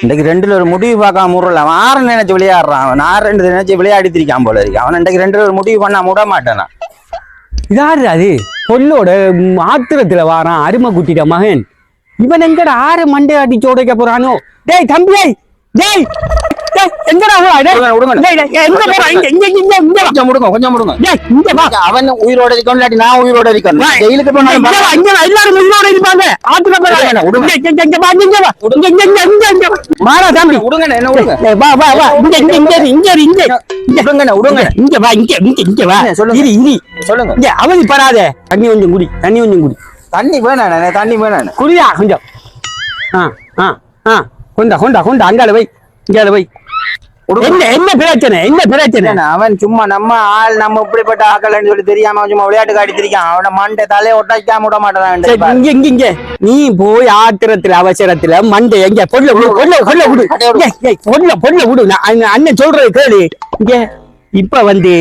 இன்றைக்கு ரெண்டுல ஒரு முடிவு பார்க்காம முறல அவன் ஆறு நினைச்சு விளையாடுறான். அவன் ஆறு ரெண்டு நினைச்சு விளையாடி திரிக்கான் போல இருக்கு. அவன் இன்றைக்கு ரெண்டுல ஒரு முடிவு பண்ணா விட மாட்டானா? இதாரு அது. பொல்லோட ஆத்திரத்துல வாரான் அருமை குட்டிட மகன். இவன் எங்கட ஆறு மண்டை அடிச்சு உடைக்க போறானோ? டேய் தம்பி டேய்! அவன் உயிரோட இருக்கணும் இல்லாட்டி நான் உயிரோட இருக்கணும். ஜெயிலுக்கு போனாலும் எல்லாரும் உயிரோட இருப்பாங்க வா. வாடா தம்பி விடுங்க என்ன விடுங்க வா வா வா இங்க இங்க இங்க இங்க இங்க விடுங்க விடுங்க இங்க, வா இங்க இங்க இங்க வா சொல்லுங்க. இரு இரு சொல்லுங்க இங்க அவதிப்படாத தண்ணி கொஞ்சம் குடி தண்ணி கொஞ்சம் குடி தண்ணி வேணாண்ணே தண்ணி வேணாண்ணே குடியா கொஞ்சம் ஆ ஆ ஆ கொண்டா கொண்டா கொண்டா அங்கால வை இங்கால வை என்ன என்ன பிரச்சனை என்ன பிரச்சனை? அவன் சும்மா நம்ம ஆள் நம்ம இப்படிப்பட்ட ஆக்கலன்னு சொல்லி தெரியாம சும்மா விளையாட்டு காட்டி திரிக்கான் அவன மண்டை தலையை ஒட்டாக்காம விட மாட்டான் இங்க இங்க இங்க. நீ போய் ஆத்திரத்துல அவசரத்துல மண்டை எங்க விடு பொருளை பொருளை விடு பொருளை பொருளை விடு. அண்ணன் சொல்றது கேளு. இங்க இப்ப வந்து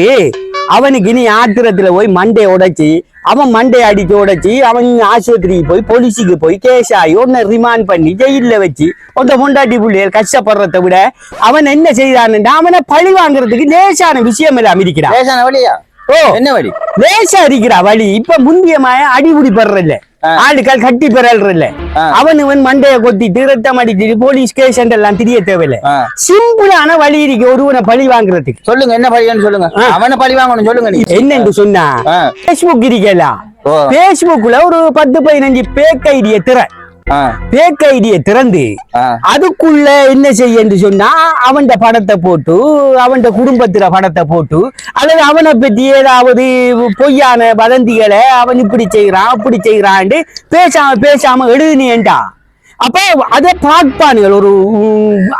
அவனுக்கு நீ ஆத்திரத்துல போய் மண்டையை உடைச்சு அவன் மண்டையை அடிச்சு உடைச்சு அவன் ஆஸ்பத்திரிக்கு போய் போலீஸுக்கு போய் கேஸ் ஆகி உன்னை ரிமாண்ட் பண்ணி ஜெயில வச்சு உன்ட பொண்டாட்டி பிள்ளைகள் கஷ்டப்படுறதை விட அவன் என்ன செய்தான்னு அவனை பழி வாங்குறதுக்கு லேசான விஷயம் எல்லாம் இருக்கிறான். வழியா? ஓ. என்ன வழி? லேசா இருக்கிறா வழி இப்ப முந்திய மாய அடிபுடி படுறல்ல. ஆளுக்கால் கட்டி பெறல்ல ஆ. அவன் இவன் மண்டைய கொத்திட்டு ரத்தம் அடிச்சுட்டு போலீஸ் ஸ்டேஷன் எல்லாம் தெரிய தேவையில்ல. சிம்பிளான வழி இருக்கு ஒருவனை பழி வாங்குறதுக்கு சொல்லுங்க என்ன பழியான்னு சொல்லுங்க. அவனை பழி வாங்கணும் சொல்லுங்க நீ என்னன்னு சொன்னா. பேஸ்புக் இருக்கல. பேஸ்புக்ல ஒரு பத்து பதினஞ்சு பேக் ஐடிய திற பேக் ஐடிய திறந்து. அதுக்குள்ள என்ன செய்யன்னு சொன்னா அவன்ட படத்தை போட்டு அவன்ட குடும்பத்துல படத்தை போட்டு அல்லது அவனை பத்தி ஏதாவது பொய்யான வதந்திகளை அவன் இப்படி செய்யறான் அப்படி செய்யறான்ட்டு பேசாம பேசாம எழுதுனேன்டா அப்ப அதை பார்ப்பானுகள். ஒரு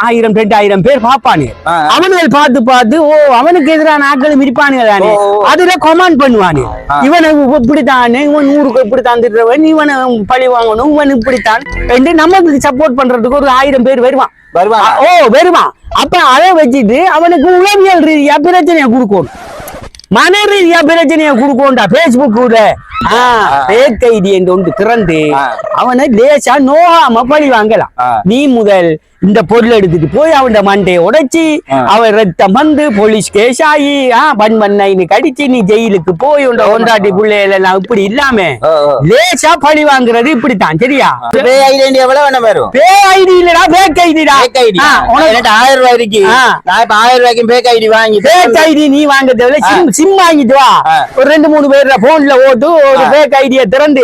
ஆயிரம் ரெண்டாயிரம் பேர் பார்ப்பானுங்க. அவனுகள் பார்த்து பார்த்து ஓ அவனுக்கு எதிரான ஆட்கள் இருப்பானுங்க தானே. அதுல கமெண்ட் பண்ணுவானு. இவனை இப்படித்தானே இவன் நூறுக்கு இப்படித்தான் திட்டுறவன் இவனை பழி வாங்கணும் இவன் இப்படித்தான் என்று நமக்கு சப்போர்ட் பண்றதுக்கு ஒரு ஆயிரம் பேர் வருவான். வருவாங்க ஓ வருவான். அப்ப அதை வச்சுட்டு அவனுக்கு உளவியல் ரீதியா பிரச்சனையை கொடுக்கணும். மன ரீதியா பிரச்சனையை கொடுக்கணும்டா பேஸ்புக்ல பேக் ஐடி என்று ஒன்று திறந்து. அவனை லேசா நோகாம பழி வாங்கலாம். நீ முதல் இந்த பொருள் எடுத்துட்டு போய் அவன் மண்டையை உடைச்சி. அவன் ரத்தம் வந்து போலீஸ் கேஸ் ஆகி பன் பண்ணி கடிச்சு நீ ஜெயிலுக்கு போய் உண்ட ஒன்றாட்டி பிள்ளைகள் எல்லாம் இப்படி இல்லாம. லேசா பழி வாங்குறது இப்படித்தான் சரியா பே ஐடி எவ்வளவு வேணும் வரும் பே ஐடி இல்லடா பேக் ஐடிடா பேக் ஐடி உனக்கு ஆயிரம் ரூபாய் இருக்கு. நான் இப்ப ஆயிரம் ரூபாய்க்கு பேக் ஐடி வாங்கி பேக் ஐடி நீ வாங்க தேவையில்ல சிம் சிம் வாங்கிட்டு வா. ஒரு ரெண்டு மூணு பேர்ல போன்ல ஓட்டு ஒரு. பேக் ஐடிய திறந்து.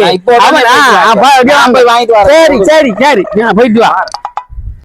சரி சரி சரி போயிட்டு வா